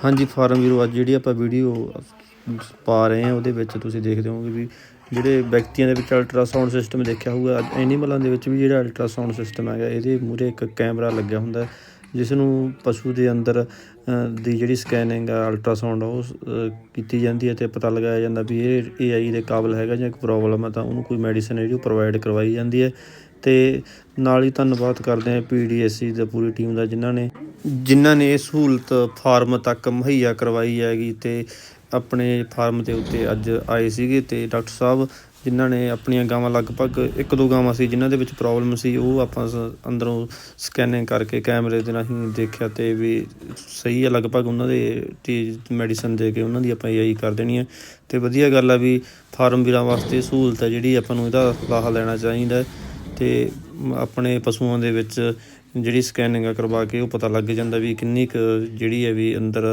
ਹਾਂਜੀ, ਫਾਰਮ ਵੀਰੋ ਅੱਜ ਜਿਹੜੀ ਆਪਾਂ ਵੀਡੀਓ ਪਾ ਰਹੇ ਹਾਂ, ਉਹਦੇ ਵਿੱਚ ਤੁਸੀਂ ਦੇਖਦੇ ਹੋਵੋਗੇ ਵੀ ਜਿਹੜੇ ਵਿਅਕਤੀਆਂ ਦੇ ਵਿੱਚ ਅਲਟਰਾਸਾਊਂਡ ਸਿਸਟਮ ਦੇਖਿਆ ਹੋਊਗਾ, ਅੱਜ ਐਨੀਮਲਾਂ ਦੇ ਵਿੱਚ ਵੀ ਜਿਹੜਾ ਅਲਟਰਾਸਾਊਂਡ ਸਿਸਟਮ ਹੈਗਾ, ਇਹਦੇ ਮੂਹਰੇ ਇੱਕ ਕੈਮਰਾ ਲੱਗਿਆ ਹੁੰਦਾ ਜਿਸ ਨੂੰ ਪਸ਼ੂ ਦੇ ਅੰਦਰ ਦੀ ਜਿਹੜੀ ਸਕੈਨਿੰਗ ਆ ਅਲਟਰਾਸਾਊਂਡ ਉਹ ਕੀਤੀ ਜਾਂਦੀ ਹੈ ਤੇ ਪਤਾ ਲਗਾਇਆ ਜਾਂਦਾ ਵੀ ਇਹ ਏਆਈ ਦੇ ਕਾਬਲ ਹੈਗਾ ਜਾਂ ਕੋਈ ਪ੍ਰੋਬਲਮ ਹੈ ਤਾਂ ਉਹਨੂੰ ਕੋਈ ਮੈਡੀਸਨ ਜਿਹੜੀ ਉਹ ਪ੍ਰੋਵਾਈਡ ਕਰਵਾਈ ਜਾਂਦੀ ਹੈ। ਤੇ ਨਾਲ ਹੀ ਧੰਨਵਾਦ ਕਰਦੇ ਹਾਂ ਪੀਡੀਐਸਸੀ ਦੀ ਪੂਰੀ ਟੀਮ ਦਾ, ਜਿਨ੍ਹਾਂ ਨੇ ਜਿਨ੍ਹਾਂ ਨੇ ਇਹ ਸਹੂਲਤ ਫਾਰਮ ਤੱਕ ਮੁਹੱਈਆ ਕਰਵਾਈ ਹੈਗੀ ਅਤੇ ਆਪਣੇ ਫਾਰਮ ਦੇ ਉੱਤੇ ਅੱਜ ਆਏ ਸੀਗੇ ਅਤੇ ਡਾਕਟਰ ਸਾਹਿਬ, ਜਿਨ੍ਹਾਂ ਨੇ ਆਪਣੀਆਂ ਗਾਵਾਂ ਲਗਭਗ ਇੱਕ ਦੋ ਗਾਵਾਂ ਸੀ ਜਿਨ੍ਹਾਂ ਦੇ ਵਿੱਚ ਪ੍ਰੋਬਲਮ ਸੀ, ਉਹ ਆਪਾਂ ਸ- ਅੰਦਰੋਂ ਸਕੈਨਿੰਗ ਕਰਕੇ ਕੈਮਰੇ ਦੇ ਰਾਹੀਂ ਦੇਖਿਆ ਤੇ ਵੀ ਸਹੀ ਹੈ ਲਗਭਗ ਉਹਨਾਂ ਦੇ ਚੀਜ਼ ਮੈਡੀਸਨ ਦੇ ਕੇ ਉਹਨਾਂ ਦੀ ਆਪਾਂ ਏਆਈ ਕਰ ਦੇਣੀ ਹੈ ਤੇ ਵਧੀਆ ਗੱਲ ਆ ਵੀ ਫਾਰਮ ਵੀਰਾਂ ਵਾਸਤੇ ਸਹੂਲਤ ਹੈ ਜਿਹੜੀ ਆਪਾਂ ਨੂੰ ਇਹਦਾ ਲਾਹਾ ਲੈਣਾ ਚਾਹੀਦਾ ਹੈ ਤੇ ਆਪਣੇ ਪਸ਼ੂਆਂ ਦੇ ਵਿੱਚ ਜਿਹੜੀ ਸਕੈਨਿੰਗ ਆ ਕਰਵਾ ਕੇ ਉਹ ਪਤਾ ਲੱਗ ਜਾਂਦਾ ਵੀ ਕਿੰਨੀ ਕੁ ਜਿਹੜੀ ਹੈ ਵੀ ਅੰਦਰ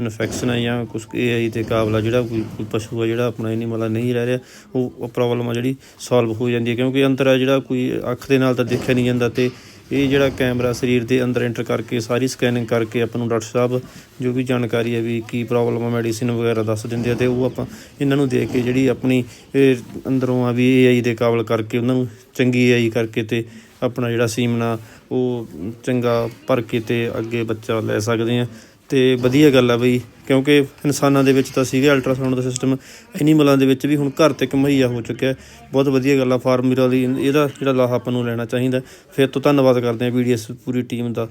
ਇਨਫੈਕਸ਼ਨ ਹੈ ਜਾਂ ਕੁਝ ਏਆਈ ਤੇ ਕਾਬਲਾ ਜਿਹੜਾ ਕੋਈ ਕੋਈ ਪਸ਼ੂ ਆ ਜਿਹੜਾ ਆਪਣਾ ਐਨੀਮਲ ਆ ਨਹੀਂ ਰਹਿ ਰਿਹਾ, ਉਹ ਪ੍ਰੋਬਲਮ ਆ ਜਿਹੜੀ ਸੋਲਵ ਹੋ ਜਾਂਦੀ ਹੈ ਕਿਉਂਕਿ ਅੰਦਰ ਆ ਜਿਹੜਾ ਕੋਈ ਅੱਖ ਦੇ ਨਾਲ ਤਾਂ ਦੇਖਿਆ ਨਹੀਂ ਜਾਂਦਾ ਤੇ ਇਹ ਜਿਹੜਾ ਕੈਮਰਾ ਸਰੀਰ ਦੇ ਅੰਦਰ ਐਂਟਰ ਕਰਕੇ ਸਾਰੀ ਸਕੈਨਿੰਗ ਕਰਕੇ ਆਪਾਂ ਨੂੰ ਡਾਕਟਰ ਸਾਹਿਬ ਜੋ ਵੀ ਜਾਣਕਾਰੀ ਹੈ ਵੀ ਕੀ ਪ੍ਰੋਬਲਮ ਆ ਮੈਡੀਸਿਨ ਵਗੈਰਾ ਦੱਸ ਦਿੰਦੇ ਆ ਤੇ ਉਹ ਆਪਾਂ ਇਹਨਾਂ ਨੂੰ ਦੇਖ ਕੇ ਜਿਹੜੀ ਆਪਣੀ ਇਹ ਅੰਦਰੋਂ ਆ ਵੀ ਏਆਈ ਦੇ ਕਾਬਲ ਕਰਕੇ ਉਹਨਾਂ ਨੂੰ ਚੰਗੀ ਏਆਈ ਕਰਕੇ ਤੇ ਆਪਣਾ ਜਿਹੜਾ ਸੀਮਨਾ ਉਹ ਚੰਗਾ ਭਰ ਕੇ ਤੇ ਅੱਗੇ ਬੱਚਾ ਲੈ ਸਕਦੇ ਆ। ਤੇ ਵਧੀਆ ਗੱਲ ਆ ਬਈ, ਕਿਉਂਕਿ ਇਨਸਾਨਾਂ ਦੇ ਵਿੱਚ ਤਾਂ ਸੀਗਾ ਅਲਟਰਾਸਾਊਂਡ ਦਾ ਸਿਸਟਮ ਐਨੀਮਲਾਂ ਦੇ ਵਿੱਚ ਵੀ ਹੁਣ ਘਰ ਤੱਕ ਮੁਹੱਈਆ ਹੋ ਚੁੱਕਿਆ ਬਹੁਤ ਵਧੀਆ ਗੱਲ ਆ ਫਾਰਮਰਾਂ ਦੀ ਇਹਦਾ ਜਿਹੜਾ ਲਾਹਾ ਆਪਾਂ ਨੂੰ ਲੈਣਾ ਚਾਹੀਦਾ ਫਿਰ ਤੋਂ ਧੰਨਵਾਦ ਕਰਦੇ ਆ ਵੀਡੀਐਸ ਪੂਰੀ ਟੀਮ ਦਾ,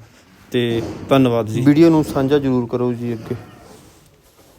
ਤੇ ਧੰਨਵਾਦ ਜੀ। ਵੀਡੀਓ ਨੂੰ ਸਾਂਝਾ ਜ਼ਰੂਰ ਕਰੋ ਜੀ ਅੱਗੇ।